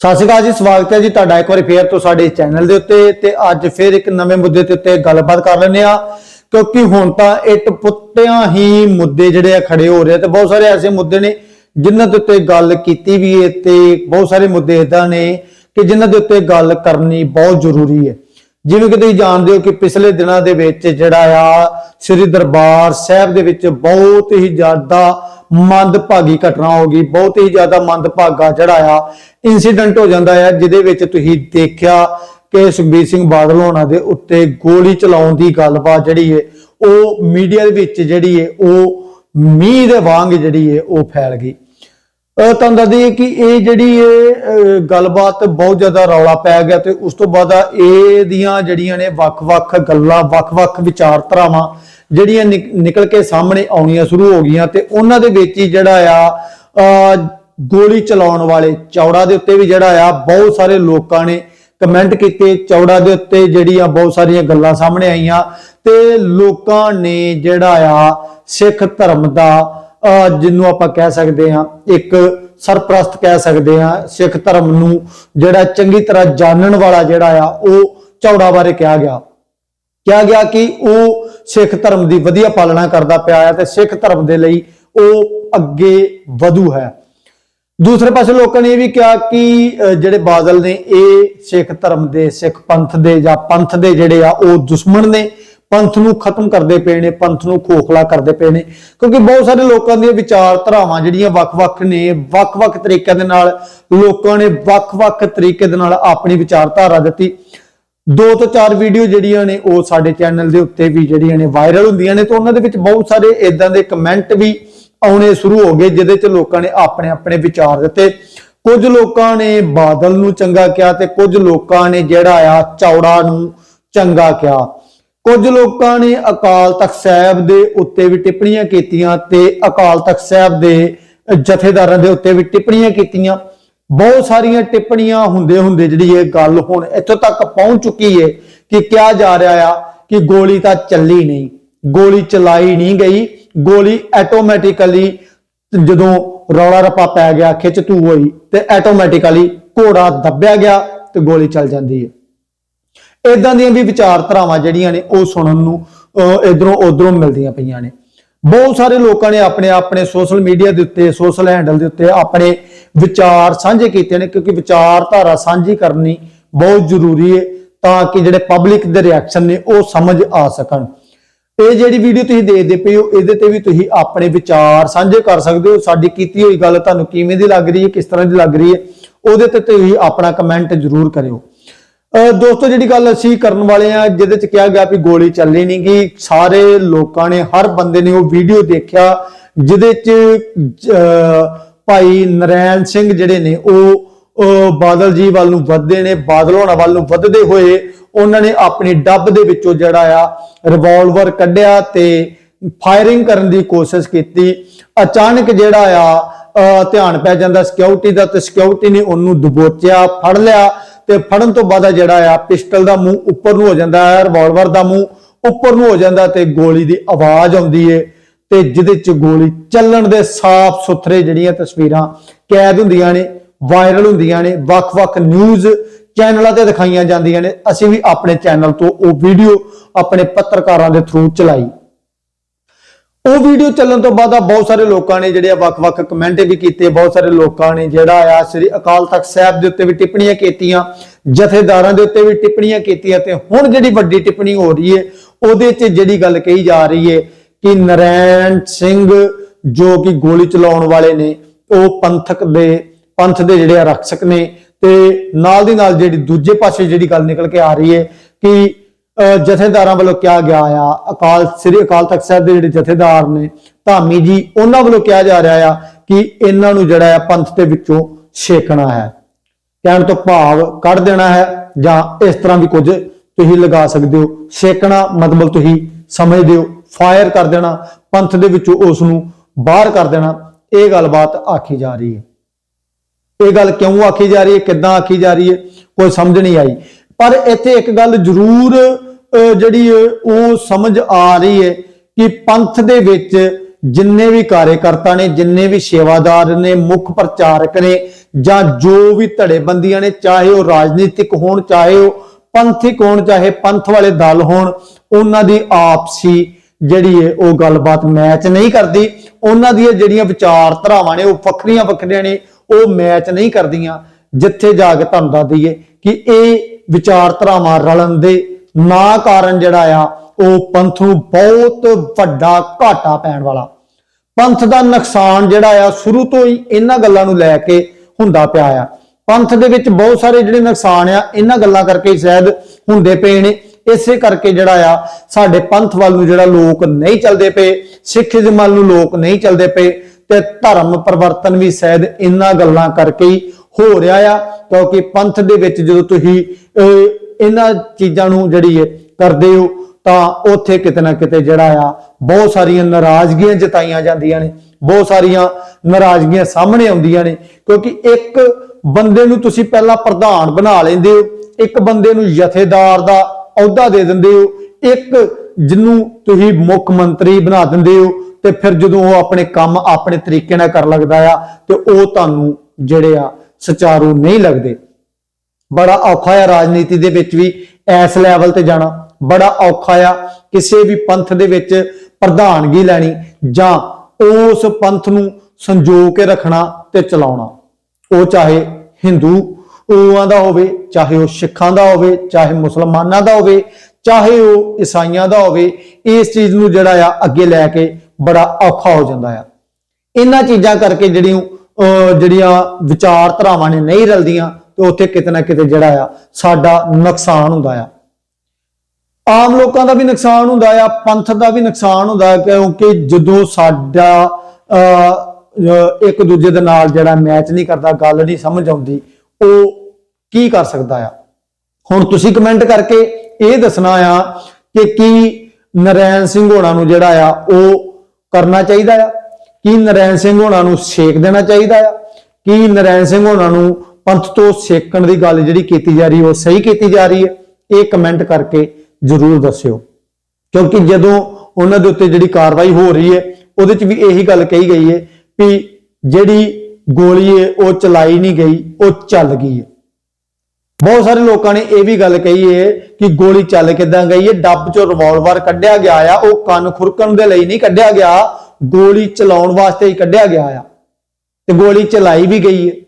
ਸਤਿ ਸ਼੍ਰੀ ਅਕਾਲ ਜੀ, ਸਵਾਗਤ ਹੈ ਜੀ ਤੁਹਾਡਾ ਇੱਕ ਵਾਰੀ ਫੇਰ ਤੋਂ ਸਾਡੇ ਚੈਨਲ ਦੇ ਉੱਤੇ ਤੇ ਅੱਜ ਫੇਰ ਇੱਕ ਨਵੇਂ ਮੁੱਦੇ ਦੇ ਉੱਤੇ ਗੱਲਬਾਤ ਕਰ ਲੈਂਦੇ ਆ ਕਿਉਂਕਿ ਹੁਣ ਤਾਂ ਇੱਟ ਪੁੱਟਿਆਂ ਹੀ ਮੁੱਦੇ ਜਿਹੜੇ ਆ ਖੜੇ ਹੋ ਰਹੇ ਆ ਤੇ ਬਹੁਤ ਸਾਰੇ ਐਸੇ ਮੁੱਦੇ ਨੇ ਜਿਨ੍ਹਾਂ ਦੇ ਉੱਤੇ ਗੱਲ ਕੀਤੀ ਵੀ ਹੈ ਤੇ ਬਹੁਤ ਸਾਰੇ ਮੁੱਦੇ ਇਦਾਂ ਨੇ ਕਿ ਜਿਨ੍ਹਾਂ ਦੇ ਉੱਤੇ ਗੱਲ ਕਰਨੀ ਬਹੁਤ ਜ਼ਰੂਰੀ ਹੈ। ਜਿਵੇਂ ਕਿ ਤੁਸੀਂ ਜਾਣਦੇ ਹੋ ਕਿ ਪਿਛਲੇ ਦਿਨਾਂ ਦੇ ਵਿੱਚ ਜਿਹੜਾ ਆ ਸ੍ਰੀ ਦਰਬਾਰ ਸਾਹਿਬ ਦੇ ਵਿੱਚ ਬਹੁਤ ਹੀ ਜ਼ਿਆਦਾ ਮੰਦਭਾਗੀ ਘਟਨਾ ਹੋ ਗਈ, ਬਹੁਤ ਹੀ ਜ਼ਿਆਦਾ ਮੰਦਭਾਗਾ ਜਿਹੜਾ ਆ ਇਨਸੀਡੈਂਟ ਹੋ ਜਾਂਦਾ ਹੈ ਜਿਹਦੇ ਵਿੱਚ ਤੁਸੀਂ ਦੇਖਿਆ ਕਿ ਸੁਖਬੀਰ ਸਿੰਘ ਬਾਦਲ ਹੋਣਾ ਦੇ ਉੱਤੇ ਗੋਲੀ ਚਲਾਉਣ ਦੀ ਗੱਲਬਾਤ ਜਿਹੜੀ ਹੈ ਉਹ ਮੀਡੀਆ ਦੇ ਵਿੱਚ ਜਿਹੜੀ ਹੈ ਉਹ ਮੀਂਹ ਦੇ ਵਾਂਗ ਜਿਹੜੀ ਹੈ ਉਹ ਫੈਲ ਗਈ। ਤੁਹਾਨੂੰ ਦੱਸ ਦਈਏ ਕਿ ਇਹ ਜਿਹੜੀ ਇਹ ਗੱਲਬਾਤ ਬਹੁਤ ਜ਼ਿਆਦਾ ਰੌਲਾ ਪੈ ਗਿਆ ਤੇ ਉਸ ਤੋਂ ਬਾਅਦ ਆ ਇਹ ਦੀਆਂ ਜਿਹੜੀਆਂ ਨੇ ਵੱਖ-ਵੱਖ ਗੱਲਾਂ, ਵੱਖ-ਵੱਖ ਵਿਚਾਰਧਾਰਾਵਾਂ ਜਿਹੜੀਆਂ ਨਿਕ- ਨਿਕਲ ਕੇ ਸਾਹਮਣੇ ਆਉਣੀਆਂ ਸ਼ੁਰੂ ਹੋ ਗਈਆਂ ਤੇ ਉਹਨਾਂ ਦੇ ਵਿੱਚ ਹੀ ਜਿਹੜਾ ਆ ਗੋਲੀ ਚਲਾਉਣ ਵਾਲੇ ਚੌੜਾ ਦੇ ਉੱਤੇ ਵੀ ਜਿਹੜਾ ਆ, ਬਹੁਤ ਸਾਰੇ ਲੋਕਾਂ ਨੇ ਕਮੈਂਟ ਕੀਤੇ। ਚੌੜਾ ਦੇ ਉੱਤੇ ਜਿਹੜੀਆਂ ਬਹੁਤ ਸਾਰੀਆਂ ਗੱਲਾਂ ਸਾਹਮਣੇ ਆਈਆਂ ਤੇ ਲੋਕਾਂ ਨੇ ਜਿਹੜਾ ਆ ਸਿੱਖ ਧਰਮ ਦਾ ਜਿਹਨੂੰ ਆਪਾਂ ਕਹਿ ਸਕਦੇ ਹਾਂ ਇੱਕ ਸਰਪ੍ਰਸਤ ਕਹਿ ਸਕਦੇ ਹਾਂ ਸਿੱਖ ਧਰਮ ਨੂੰ ਜਿਹੜਾ ਚੰਗੀ ਤਰ੍ਹਾਂ ਜਾਣਨ ਵਾਲਾ ਜਿਹੜਾ ਆ ਉਹ ਚੌੜਾ ਬਾਰੇ ਕਿਹਾ ਗਿਆ। ਕਿਹਾ ਗਿਆ ਕਿ ਉਹ ਸਿੱਖ ਧਰਮ ਦੀ ਵਧੀਆ ਪਾਲਣਾ ਕਰਦਾ ਪਿਆ ਹੈ ਤੇ ਸਿੱਖ ਧਰਮ ਦੇ ਲਈ ਉਹ ਅੱਗੇ ਵਧੂ ਹੈ। ਦੂਸਰੇ ਪਾਸੇ ਲੋਕਾਂ ਨੇ ਇਹ ਵੀ ਕਿਹਾ ਕਿ ਅਹ, ਜਿਹੜੇ ਬਾਦਲ ਨੇ ਇਹ ਸਿੱਖ ਧਰਮ ਦੇ ਸਿੱਖ ਪੰਥ ਦੇ ਜਾਂ ਪੰਥ ਦੇ ਜਿਹੜੇ ਆ ਉਹ ਦੁਸ਼ਮਣ ਨੇ। ਪੰਥ ਨੂੰ ਖਤਮ ਕਰਦੇ ਪਏ ਨੇ, ਪੰਥ ਨੂੰ ਖੋਖਲਾ ਕਰਦੇ ਪਏ ਨੇ। ਕਿਉਂਕਿ ਬਹੁਤ ਸਾਰੇ ਲੋਕਾਂ ਦੀਆਂ ਵਿਚਾਰਧਾਰਾਵਾਂ ਜਿਹੜੀਆਂ ਵੱਖ-ਵੱਖ ਨੇ, ਵੱਖ-ਵੱਖ ਤਰੀਕਿਆਂ ਦੇ ਨਾਲ ਲੋਕਾਂ ਨੇ ਵੱਖ-ਵੱਖ ਤਰੀਕੇ ਦੇ ਨਾਲ ਆਪਣੀ ਵਿਚਾਰਧਾਰਾ ਦਿੱਤੀ। ਦੋ ਤੋਂ ਚਾਰ ਵੀਡੀਓ ਜਿਹੜੀਆਂ ਨੇ, ਉਹ ਸਾਡੇ ਚੈਨਲ ਦੇ ਉੱਤੇ ਵੀ ਜਿਹੜੀਆਂ ਨੇ ਵਾਇਰਲ ਹੁੰਦੀਆਂ ਨੇ, ਤੇ ਉਹਨਾਂ ਦੇ ਵਿੱਚ ਬਹੁਤ ਸਾਰੇ ਇਦਾਂ ਦੇ ਕਮੈਂਟ ਵੀ ਆਉਣੇ ਸ਼ੁਰੂ ਹੋ ਗਏ, ਜਿਹਦੇ ਚ ਲੋਕਾਂ ਨੇ ਆਪਣੇ ਆਪਣੇ ਵਿਚਾਰ ਦਿੱਤੇ। ਕੁਝ ਲੋਕਾਂ ਨੇ ਬਾਦਲ ਨੂੰ ਚੰਗਾ ਕਿਹਾ ਤੇ ਕੁਝ ਲੋਕਾਂ ਨੇ ਜਿਹੜਾ ਆ ਚੌੜਾ ਨੂੰ ਚੰਗਾ ਕਿਹਾ। ਕੁਝ ਲੋਕਾਂ ਨੇ ਅਕਾਲ ਤਖਤ ਸਾਹਿਬ ਦੇ ਉੱਤੇ ਵੀ ਟਿੱਪਣੀਆਂ ਕੀਤੀਆਂ ਤੇ ਅਕਾਲ ਤਖਤ ਸਾਹਿਬ ਦੇ ਜਥੇਦਾਰਾਂ ਦੇ ਉੱਤੇ ਵੀ ਟਿੱਪਣੀਆਂ ਕੀਤੀਆਂ। ਬਹੁਤ ਸਾਰੀਆਂ ਟਿੱਪਣੀਆਂ ਹੁੰਦੇ ਹੁੰਦੇ ਜਿਹੜੀ ਇਹ ਗੱਲ ਹੁਣ ਇੱਥੋਂ ਤੱਕ ਪਹੁੰਚ ਚੁੱਕੀ ਹੈ ਕਿ ਕਿਹਾ ਜਾ ਰਿਹਾ ਆ ਕਿ ਗੋਲੀ ਤਾਂ ਚੱਲੀ ਨਹੀਂ, ਗੋਲੀ ਚਲਾਈ ਨਹੀਂ ਗਈ, ਗੋਲੀ ਆਟੋਮੈਟਿਕਲੀ ਜਦੋਂ ਰੌਲਾ ਰੱਪਾ ਪੈ ਗਿਆ ਖਿੱਚ ਧੂ ਹੋਈ ਤੇ ਆਟੋਮੈਟਿਕਲੀ ਘੋੜਾ ਦੱਬਿਆ ਗਿਆ ਤੇ ਗੋਲੀ ਚੱਲ ਜਾਂਦੀ ਹੈ ਇਦਾਂ ਦੀਆਂ ਵੀ ਵਿਚਾਰਧਾਰਾਵਾਂ ਜਿਹੜੀਆਂ ਨੇ ਉਹ ਸੁਣਨ ਨੂੰ ਇਧਰੋਂ ਉਧਰੋਂ ਮਿਲਦੀਆਂ ਪਈਆਂ ਨੇ। ਬਹੁਤ ਸਾਰੇ ਲੋਕਾਂ ਨੇ ਆਪਣੇ ਆਪਣੇ ਸੋਸ਼ਲ ਮੀਡੀਆ ਦੇ ਉੱਤੇ ਸੋਸ਼ਲ ਹੈਂਡਲ ਦੇ ਉੱਤੇ ਆਪਣੇ ਵਿਚਾਰ ਸਾਂਝੇ ਕੀਤੇ ਨੇ, ਕਿਉਂਕਿ ਵਿਚਾਰਧਾਰਾ ਸਾਂਝੀ ਕਰਨੀ ਬਹੁਤ ਜ਼ਰੂਰੀ ਹੈ ਤਾਂ ਕਿ ਜਿਹੜੇ ਪਬਲਿਕ ਦੇ ਰਿਐਕਸ਼ਨ ਨੇ ਉਹ ਸਮਝ ਆ ਸਕਣ। ਇਹ ਜਿਹੜੀ ਵੀਡੀਓ ਤੁਸੀਂ ਦੇਖਦੇ ਪਏ ਹੋ, ਇਹਦੇ ਤੇ ਵੀ ਤੁਸੀਂ ਆਪਣੇ ਵਿਚਾਰ ਸਾਂਝੇ ਕਰ ਸਕਦੇ ਹੋ। ਸਾਡੀ ਕੀਤੀ ਹੋਈ ਗੱਲ ਤੁਹਾਨੂੰ ਕਿਵੇਂ ਦੀ ਲੱਗ ਰਹੀ ਹੈ, ਕਿਸ ਤਰ੍ਹਾਂ ਦੀ ਲੱਗ ਰਹੀ ਹੈ, ਉਹਦੇ ਤੇ ਤੁਸੀਂ ਆਪਣਾ ਕਮੈਂਟ ਜ਼ਰੂਰ ਕਰਿਓ। ਦੋਸਤੋ, ਜਿਹੜੀ ਗੱਲ ਅਸੀਂ ਕਰਨ ਵਾਲੇ ਆ ਜਿਹਦੇ ਚ ਕਿਹਾ ਗਿਆ ਵੀ ਗੋਲੀ ਚੱਲੀ ਨਹੀਂ ਗਈ, ਸਾਰੇ ਲੋਕਾਂ ਨੇ, ਹਰ ਬੰਦੇ ਨੇ ਉਹ ਵੀਡੀਓ ਦੇਖਿਆ, ਜਿਹਦੇ ਚ ਭਾਈ ਨਰੈਣ ਸਿੰਘ ਜਿਹੜੇ ਨੇ, ਉਹ ਬਾਦਲ ਜੀ ਵੱਲ ਨੂੰ ਵੱਧਦੇ ਨੇ, ਬਾਦਲ ਹੋਣਾ ਵੱਲ ਨੂੰ ਵੱਧਦੇ ਹੋਏ ਉਹਨਾਂ ਨੇ ਆਪਣੀ ਡੱਬ ਦੇ ਵਿੱਚੋਂ ਜਿਹੜਾ ਆ ਰਿਵਾਲਵਰ ਕੱਢਿਆ ਤੇ ਫਾਇਰਿੰਗ ਕਰਨ ਦੀ ਕੋਸ਼ਿਸ਼ ਕੀਤੀ। ਅਚਾਨਕ ਜਿਹੜਾ ਆ ਧਿਆਨ ਪੈ ਜਾਂਦਾ ਸਿਕਿਉਰਿਟੀ ਦਾ ਤੇ ਸਿਕਿਉਰਿਟੀ ਨੇ ਉਹਨੂੰ ਦਬੋਚਿਆ, ਫੜ ਲਿਆ। ਤੇ ਫੜਨ ਤੋਂ ਬਾਅਦ ਜਿਹੜਾ ਆ, ਪਿਸਟਲ ਦਾ ਮੂੰਹ ਉੱਪਰ ਨੂੰ ਹੋ ਜਾਂਦਾ ਹੈ ਰਿਵਾਲਵਰ ਦਾ ਮੂੰਹ ਉੱਪਰ ਨੂੰ ਹੋ ਜਾਂਦਾ ਤੇ ਗੋਲੀ ਦੀ ਆਵਾਜ਼ ਆਉਂਦੀ ਏ ਤੇ ਜਿਹਦੇ ਚ ਗੋਲੀ ਚੱਲਣ ਦੇ ਸਾਫ਼ ਸੁਥਰੇ ਜਿਹੜੀਆਂ ਤਸਵੀਰਾਂ ਕੈਦ ਹੁੰਦੀਆਂ ਨੇ ਵਾਇਰਲ ਹੁੰਦੀਆਂ ਨੇ, ਵੱਖ-ਵੱਖ ਨਿਊਜ਼ ਚੈਨਲਾਂ ਤੇ ਦਿਖਾਈਆਂ ਜਾਂਦੀਆਂ ਨੇ, ਅਸੀਂ ਵੀ ਆਪਣੇ ਚੈਨਲ ਤੋਂ ਉਹ ਵੀਡੀਓ ਆਪਣੇ ਪੱਤਰਕਾਰਾਂ ਦੇ ਥਰੂ ਚਲਾਈ। ਉਹ ਵੀਡੀਓ ਚੱਲਣ ਤੋਂ ਬਾਅਦ ਆ ਬਹੁਤ ਸਾਰੇ ਲੋਕਾਂ ਨੇ ਜਿਹੜੇ ਆ ਵੱਖ-ਵੱਖ ਕਮੈਂਟ ਵੀ ਕੀਤੇ, ਬਹੁਤ ਸਾਰੇ ਲੋਕਾਂ ਨੇ ਜਿਹੜਾ ਆ ਸ੍ਰੀ ਅਕਾਲ ਤਖਤ ਸਾਹਿਬ ਦੇ ਉੱਤੇ ਵੀ ਟਿੱਪਣੀਆਂ ਕੀਤੀਆਂ, ਜਥੇਦਾਰਾਂ ਦੇ ਉੱਤੇ ਵੀ ਟਿੱਪਣੀਆਂ ਕੀਤੀਆਂ ਤੇ ਹੁਣ ਜਿਹੜੀ ਵੱਡੀ ਟਿੱਪਣੀ ਹੋ ਰਹੀ ਹੈ ਉਹਦੇ 'ਚ ਜਿਹੜੀ ਗੱਲ ਕਹੀ ਜਾ ਰਹੀ ਹੈ ਕਿ ਨਰੈਣ ਸਿੰਘ ਜੋ ਕਿ ਗੋਲੀ ਚਲਾਉਣ ਵਾਲੇ ਨੇ, ਉਹ ਪੰਥਕ ਦੇ, ਪੰਥ ਦੇ ਜਿਹੜੇ ਆ ਰਕਸ਼ਕ ਨੇ ਤੇ ਨਾਲ ਦੀ ਨਾਲ ਜਿਹੜੀ ਦੂਜੇ ਪਾਸੇ ਜਿਹੜੀ ਗੱਲ ਨਿਕਲ ਕੇ ਆ ਰਹੀ ਹੈ ਕਿ ਜਥੇਦਾਰਾਂ ਵੱਲੋਂ ਕਿਹਾ ਗਿਆ ਆ, ਅਕਾਲ, ਸ੍ਰੀ ਅਕਾਲ ਤਖਤ ਸਾਹਿਬ ਦੇ ਜਿਹੜੇ ਜਥੇਦਾਰ ਨੇ, ਧਾਮੀ ਜੀ, ਉਹਨਾਂ ਵੱਲੋਂ ਕਿਹਾ ਜਾ ਰਿਹਾ ਆ ਕਿ ਇਹਨਾਂ ਨੂੰ ਜਿਹੜਾ ਆ ਪੰਥ ਦੇ ਵਿੱਚੋਂ ਛੇਕਣਾ ਹੈ। ਕਹਿਣ ਤੋਂ ਭਾਵ ਕੱਢ ਦੇਣਾ ਹੈ ਜਾਂ ਇਸ ਤਰ੍ਹਾਂ ਵੀ ਕੁਝ ਤੁਸੀਂ ਲਗਾ ਸਕਦੇ ਹੋ। ਛੇਕਣਾ ਮਤਲਬ ਤੁਸੀਂ ਸਮਝਦੇ ਹੋ ਫਾਇਰ ਕਰ ਦੇਣਾ, ਪੰਥ ਦੇ ਵਿੱਚੋਂ ਉਸ ਨੂੰ ਬਾਹਰ ਕਰ ਦੇਣਾ, ਇਹ ਗੱਲਬਾਤ ਆਖੀ ਜਾ ਰਹੀ ਹੈ। ਇਹ ਗੱਲ ਕਿਉਂ ਆਖੀ ਜਾ ਰਹੀ ਹੈ, ਕਿੱਦਾਂ ਆਖੀ ਜਾ ਰਹੀ ਹੈ, ਕੋਈ ਸਮਝ ਨਹੀਂ ਆਈ। ਪਰ ਇੱਥੇ ਇੱਕ ਗੱਲ ਜ਼ਰੂਰ ਜਿਹੜੀ ਉਹ ਸਮਝ ਆ ਰਹੀ ਹੈ ਕਿ ਪੰਥ ਦੇ ਵਿੱਚ ਜਿੰਨੇ ਵੀ ਕਾਰਜਕਰਤਾ ਨੇ, ਜਿੰਨੇ ਵੀ ਸੇਵਾਦਾਰ ਨੇ, ਮੁੱਖ ਪ੍ਰਚਾਰਕ ਨੇ, ਜਾਂ ਜੋ ਵੀ ਧੜੇਬੰਦੀਆਂ ਨੇ, ਚਾਹੇ ਉਹ ਰਾਜਨੀਤਿਕ ਹੋਣ, ਚਾਹੇ ਉਹ ਪੰਥਿਕ ਹੋਣ, ਚਾਹੇ ਪੰਥ ਵਾਲੇ ਦਲ ਹੋਣ, ਉਹਨਾਂ ਦੀ ਆਪਸੀ ਜਿਹੜੀ ਹੈ, ਉਹ ਗੱਲਬਾਤ ਮੈਚ ਨਹੀਂ ਕਰਦੀ। ਉਹਨਾਂ ਦੀਆਂ ਜਿਹੜੀਆਂ ਵਿਚਾਰਧਾਰਾਵਾਂ ਨੇ, ਉਹ ਵੱਖਰੀਆਂ ਵੱਖਰੀਆਂ ਨੇ, ਉਹ ਮੈਚ ਨਹੀਂ ਕਰਦੀਆਂ। ਜਿੱਥੇ ਜਾ ਕੇ ਤੁਹਾਨੂੰ ਦੱਸ ਦਈਏ ਕਿ ਇਹ ਵਿਚਾਰਧਾਰਾਵਾਂ ਰਲਣ ਦੇ ਨਾ ਕਾਰਨ ਜਿਹੜਾ ਆ ਉਹ ਪੰਥ ਨੂੰ ਬਹੁਤ ਵੱਡਾ ਘਾਟਾ ਪੈਣ ਵਾਲਾ। ਪੰਥ ਦਾ ਨੁਕਸਾਨ ਜਿਹੜਾ ਆ ਸ਼ੁਰੂ ਤੋਂ ਹੀ ਇਹਨਾਂ ਗੱਲਾਂ ਨੂੰ ਲੈ ਕੇ ਹੁੰਦਾ ਪਿਆ ਆ। ਪੰਥ ਦੇ ਵਿੱਚ ਬਹੁਤ ਸਾਰੇ ਜਿਹੜੇ ਨੁਕਸਾਨ ਆ ਇਹਨਾਂ ਗੱਲਾਂ ਕਰਕੇ ਸ਼ਾਇਦ ਹੁੰਦੇ ਪਏ ਨੇ। ਇਸੇ ਕਰਕੇ ਜਿਹੜਾ ਆ ਸਾਡੇ ਪੰਥ ਵੱਲ ਨੂੰ ਜਿਹੜਾ ਲੋਕ ਨਹੀਂ ਚੱਲਦੇ ਪਏ ਸਿੱਖੀਜ਼ਮ ਵੱਲ ਨੂੰ ਲੋਕ ਨਹੀਂ ਚੱਲਦੇ ਪਏ ਤੇ ਧਰਮ ਪਰਿਵਰਤਨ ਵੀ ਸ਼ਾਇਦ ਇਹਨਾਂ ਗੱਲਾਂ ਕਰਕੇ ਹੀ ਹੋ ਰਿਹਾ ਆ। ਕਿਉਂਕਿ ਪੰਥ ਦੇ ਵਿੱਚ ਜਦੋਂ ਤੁਸੀਂ ਅਹ, ਇਹਨਾਂ ਚੀਜ਼ਾਂ ਨੂੰ ਜਿਹੜੀ ਹੈ ਕਰਦੇ ਹੋ, ਤਾਂ ਉੱਥੇ ਕਿਤੇ ਨਾ ਕਿਤੇ ਜਿਹੜਾ ਆ, ਬਹੁਤ ਸਾਰੀਆਂ ਨਾਰਾਜ਼ਗੀਆਂ ਜਤਾਈਆਂ ਜਾਂਦੀਆਂ ਨੇ, ਬਹੁਤ ਸਾਰੀਆਂ ਨਾਰਾਜ਼ਗੀਆਂ ਸਾਹਮਣੇ ਆਉਂਦੀਆਂ ਨੇ, ਕਿਉਂਕਿ ਇੱਕ ਬੰਦੇ ਨੂੰ ਤੁਸੀਂ ਪਹਿਲਾਂ ਪ੍ਰਧਾਨ ਬਣਾ ਲੈਂਦੇ ਹੋ, ਇੱਕ ਬੰਦੇ ਨੂੰ ਜਥੇਦਾਰ ਦਾ ਅਹੁਦਾ ਦੇ ਦਿੰਦੇ ਹੋ, ਇੱਕ ਜਿਹਨੂੰ ਤੁਸੀਂ ਮੁੱਖ ਮੰਤਰੀ ਬਣਾ ਦਿੰਦੇ ਹੋ, ਤੇ ਫਿਰ ਜਦੋਂ ਉਹ ਆਪਣੇ ਕੰਮ ਆਪਣੇ ਤਰੀਕੇ ਨਾਲ ਕਰਨ ਲੱਗਦਾ ਆ, ਤੇ ਉਹ ਤੁਹਾਨੂੰ ਜਿਹੜੇ ਆ ਸੁਚਾਰੂ ਨਹੀਂ ਲੱਗਦੇ। ਬੜਾ ਔਖਾ ਆ ਰਾਜਨੀਤੀ ਦੇ ਵਿੱਚ ਵੀ ਇਸ ਲੈਵਲ ਤੇ ਜਾਣਾ। ਬੜਾ ਔਖਾ ਆ ਕਿਸੇ ਵੀ ਪੰਥ ਦੇ ਵਿੱਚ ਪ੍ਰਧਾਨਗੀ ਲੈਣੀ ਜਾਂ ਉਸ ਪੰਥ ਨੂੰ ਸੰਜੋ ਕੇ ਰੱਖਣਾ ਤੇ ਚਲਾਉਣਾ। ਉਹ ਚਾਹੇ ਹਿੰਦੂ ਉਆਂ ਦਾ ਹੋਵੇ, ਚਾਹੇ ਉਹ ਸਿੱਖਾਂ ਦਾ ਹੋਵੇ, ਚਾਹੇ ਮੁਸਲਮਾਨਾਂ ਦਾ ਹੋਵੇ, ਚਾਹੇ ਉਹ ਈਸਾਈਆਂ ਦਾ ਹੋਵੇ, ਇਸ ਚੀਜ਼ ਨੂੰ ਜਿਹੜਾ ਆ ਅੱਗੇ ਲੈ ਕੇ ਬੜਾ ਔਖਾ ਹੋ ਜਾਂਦਾ ਆ। ਇਹਨਾਂ ਚੀਜ਼ਾਂ ਕਰਕੇ ਜਿਹੜੀਆਂ, ਅਹ ਜਿਹੜੀਆਂ ਵਿਚਾਰਧਾਰਾਵਾਂ ਨੇ ਨਹੀਂ ਰਲਦੀਆਂ ਤੇ ਉੱਥੇ ਕਿਤੇ ਨਾ ਕਿਤੇ ਜਿਹੜਾ ਆ, ਸਾਡਾ ਨੁਕਸਾਨ ਹੁੰਦਾ ਆ। ਆਮ ਲੋਕਾਂ ਦਾ ਵੀ ਨੁਕਸਾਨ ਹੁੰਦਾ ਆ, ਪੰਥ ਦਾ ਵੀ ਨੁਕਸਾਨ ਹੁੰਦਾ ਕਿਉਂਕਿ ਜਦੋਂ ਸਾਡਾ ਇੱਕ ਦੂਜੇ ਦੇ ਨਾਲ ਜਿਹੜਾ ਮੈਚ ਨਹੀਂ ਕਰਦਾ, ਗੱਲ ਨਹੀਂ ਸਮਝ ਆਉਂਦੀ, ਉਹ ਕੀ ਕਰ ਸਕਦਾ ਆ? ਹੁਣ ਤੁਸੀਂ ਕਮੈਂਟ ਕਰਕੇ ਇਹ ਦੱਸਣਾ ਆ ਕਿ ਕੀ ਨਰੈਣ ਸਿੰਘ ਹੋਣਾ ਨੂੰ ਜਿਹੜਾ ਆ, ਉਹ ਕਰਨਾ ਚਾਹੀਦਾ ਆ? ਕੀ ਨਰੈਣ ਸਿੰਘ ਹੋਣਾ ਨੂੰ ਛੇਕ ਦੇਣਾ ਚਾਹੀਦਾ ਆ? ਕੀ ਨਰੈਣ ਸਿੰਘ ਹੋਣਾ ਨੂੰ ਪੰਥ ਤੋਂ ਸੇਕਣ ਦੀ ਗੱਲ ਜਿਹੜੀ ਕੀਤੀ ਜਾ ਰਹੀ ਉਹ ਸਹੀ ਕੀਤੀ ਜਾ ਰਹੀ ਹੈ, ਇਹ ਕਮੈਂਟ ਕਰਕੇ ਜਰੂਰ ਦੱਸਿਓ। ਕਿਉਂਕਿ ਜਦੋਂ ਉਹਨਾਂ ਦੇ ਉੱਤੇ ਜਿਹੜੀ ਕਾਰਵਾਈ ਹੋ ਰਹੀ ਹੈ, ਉਹਦੇ 'ਚ ਵੀ ਇਹੀ ਗੱਲ ਕਹੀ ਗਈ ਹੈ ਵੀ ਜਿਹੜੀ ਗੋਲੀ ਹੈ, ਉਹ ਚਲਾਈ ਨਹੀਂ ਗਈ, ਉਹ ਚੱਲ ਗਈ ਹੈ। ਬਹੁਤ ਸਾਰੇ ਲੋਕਾਂ ਨੇ ਇਹ ਵੀ ਗੱਲ ਕਹੀ ਹੈ ਕਿ ਗੋਲੀ ਚੱਲ ਕਿੱਦਾਂ ਗਈ ਹੈ, ਡੱਬ ਚੋਂ ਰਿਵਾਲਵਰ ਕੱਢਿਆ ਗਿਆ ਆ, ਉਹ ਕੰਨ ਖੁਰਕਣ ਦੇ ਲਈ ਨਹੀਂ ਕੱਢਿਆ ਗਿਆ, ਗੋਲੀ ਚਲਾਉਣ ਵਾਸਤੇ ਹੀ ਕੱਢਿਆ ਗਿਆ ਆ। ਤੇ ਗੋਲੀ ਚਲਾਈ ਵੀ ਗਈ ਹੈ।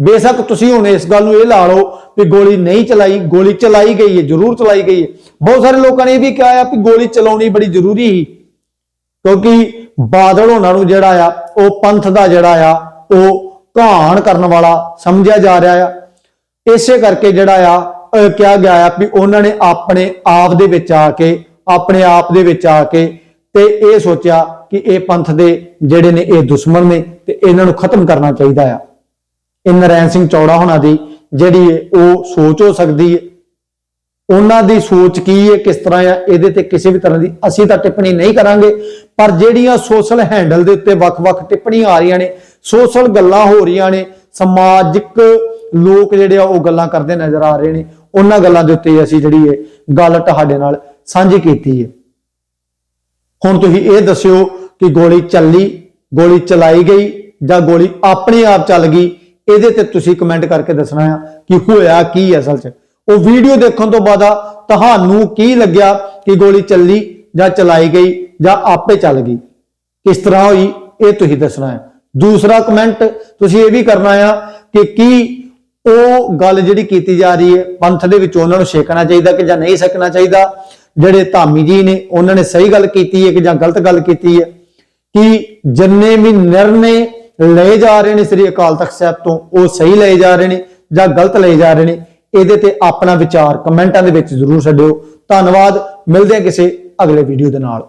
ਬੇਸ਼ੱਕ ਤੁਸੀਂ ਹੁਣ ਇਸ ਗੱਲ ਨੂੰ ਇਹ ਲਾ ਲਓ ਵੀ ਗੋਲੀ ਨਹੀਂ ਚਲਾਈ, ਗੋਲੀ ਚਲਾਈ ਗਈ ਹੈ, ਜ਼ਰੂਰ ਚਲਾਈ ਗਈ ਹੈ। ਬਹੁਤ ਸਾਰੇ ਲੋਕਾਂ ਨੇ ਇਹ ਵੀ ਕਿਹਾ ਆ ਕਿ ਗੋਲੀ ਚਲਾਉਣੀ ਬੜੀ ਜ਼ਰੂਰੀ ਸੀ, ਕਿਉਂਕਿ ਬਾਦਲ ਉਹਨਾਂ ਨੂੰ ਜਿਹੜਾ ਆ, ਉਹ ਪੰਥ ਦਾ ਜਿਹੜਾ ਆ, ਉਹ ਘਾਣ ਕਰਨ ਵਾਲਾ ਸਮਝਿਆ ਜਾ ਰਿਹਾ ਆ। ਇਸੇ ਕਰਕੇ ਜਿਹੜਾ ਆ ਕਿਹਾ ਗਿਆ ਆ ਵੀ ਉਹਨਾਂ ਨੇ ਆਪਣੇ ਆਪ ਦੇ ਵਿੱਚ ਆ ਕੇ, ਆਪਣੇ ਆਪ ਦੇ ਵਿੱਚ ਆ ਕੇ ਤੇ ਇਹ ਸੋਚਿਆ ਕਿ ਇਹ ਪੰਥ ਦੇ ਜਿਹੜੇ ਨੇ, ਇਹ ਦੁਸ਼ਮਣ ਨੇ ਤੇ ਇਹਨਾਂ ਨੂੰ ਖਤਮ ਕਰਨਾ ਚਾਹੀਦਾ ਆ। ਇਹ ਨਰੈਣ ਸਿੰਘ ਚੌੜਾ ਹੋਣਾ ਦੀ, ਜਿਹੜੀ ਹੈ ਉਹ ਸੋਚ ਹੋ ਸਕਦੀ ਹੈ। ਉਹਨਾਂ ਦੀ ਸੋਚ ਕੀ ਹੈ, ਕਿਸ ਤਰ੍ਹਾਂ ਆ ਇਹਦੇ ਤੇ ਕਿਸੇ ਵੀ ਤਰ੍ਹਾਂ ਦੀ ਅਸੀਂ ਤਾਂ ਟਿੱਪਣੀ ਨਹੀਂ ਕਰਾਂਗੇ। ਪਰ ਜਿਹੜੀਆਂ ਸੋਸ਼ਲ ਹੈਂਡਲ ਦੇ ਉੱਤੇ ਵੱਖ-ਵੱਖ ਟਿੱਪਣੀਆਂ ਆ ਰਹੀਆਂ ਨੇ, ਸੋਸ਼ਲ ਗੱਲਾਂ ਹੋ ਰਹੀਆਂ ਨੇ, ਸਮਾਜਿਕ ਲੋਕ ਜਿਹੜੇ ਆ, ਉਹ ਗੱਲਾਂ ਕਰਦੇ ਨਜ਼ਰ ਆ ਰਹੇ ਨੇ। ਉਹਨਾਂ ਗੱਲਾਂ ਦੇ ਉੱਤੇ ਅਸੀਂ ਜਿਹੜੀ ਹੈ ਗੱਲ ਤੁਹਾਡੇ ਨਾਲ ਸਾਂਝੀ ਕੀਤੀ ਹੈ। ਹੁਣ ਤੁਸੀਂ ਇਹ ਦੱਸਿਓ ਕਿ ਗੋਲੀ ਚੱਲੀ, ਗੋਲੀ ਚਲਾਈ ਗਈ ਜਾਂ ਗੋਲੀ ਆਪਣੇ ਆਪ ਚੱਲ ਗਈ ਇਹਦੇ ਤੇ ਤੁਸੀਂ ਕਮੈਂਟ ਕਰਕੇ ਦੱਸਣਾ ਆ ਕਿ ਹੋਇਆ ਕੀ ਅਸਲ 'ਚ। ਉਹ ਵੀਡੀਓ ਦੇਖਣ ਤੋਂ ਬਾਅਦ ਤੁਹਾਨੂੰ ਕੀ ਲੱਗਿਆ ਕਿ ਗੋਲੀ ਚੱਲੀ ਜਾਂ ਚਲਾਈ ਗਈ ਜਾਂ ਆਪੇ ਚੱਲ ਗਈ? ਕਿਸ ਤਰ੍ਹਾਂ ਹੋਈ, ਇਹ ਤੁਸੀਂ ਦੱਸਣਾ ਹੈ ਦੂਸਰਾ ਕਮੈਂਟ ਤੁਸੀਂ ਇਹ ਵੀ ਕਰਨਾ ਆ ਕਿ ਕੀ ਉਹ ਗੱਲ ਜਿਹੜੀ ਕੀਤੀ ਜਾ ਰਹੀ ਹੈ, ਪੰਥ ਦੇ ਵਿੱਚ ਉਹਨਾਂ ਨੂੰ ਛੇਕਣਾ ਚਾਹੀਦਾ ਕਿ ਜਾਂ ਨਹੀਂ ਛੇਕਣਾ ਚਾਹੀਦਾ? ਜਿਹੜੇ ਧਾਮੀ ਜੀ ਨੇ, ਉਹਨਾਂ ਨੇ ਸਹੀ ਗੱਲ ਕੀਤੀ ਹੈ ਕਿ ਜਾਂ ਗਲਤ ਗੱਲ ਕੀਤੀ ਹੈ? ਕਿ ਜਿੰਨੇ ਵੀ ਨਿਰਣੇ ਲਏ ਜਾ ਰਹੇ ਨੇ ਸ੍ਰੀ ਅਕਾਲ ਤਖਤ ਸਾਹਿਬ ਤੋਂ, ਉਹ ਸਹੀ ਲਏ ਜਾ ਰਹੇ ਨੇ ਜਾਂ ਗਲਤ ਲਏ ਜਾ ਰਹੇ ਨੇ, ਇਹਦੇ ਤੇ ਆਪਣਾ ਵਿਚਾਰ ਕਮੈਂਟਾਂ ਦੇ ਵਿੱਚ ਜ਼ਰੂਰ ਛੱਡਿਓ। ਧੰਨਵਾਦ, ਮਿਲਦੇ ਹਾਂ ਕਿਸੇ ਅਗਲੇ ਵੀਡੀਓ ਦੇ ਨਾਲ।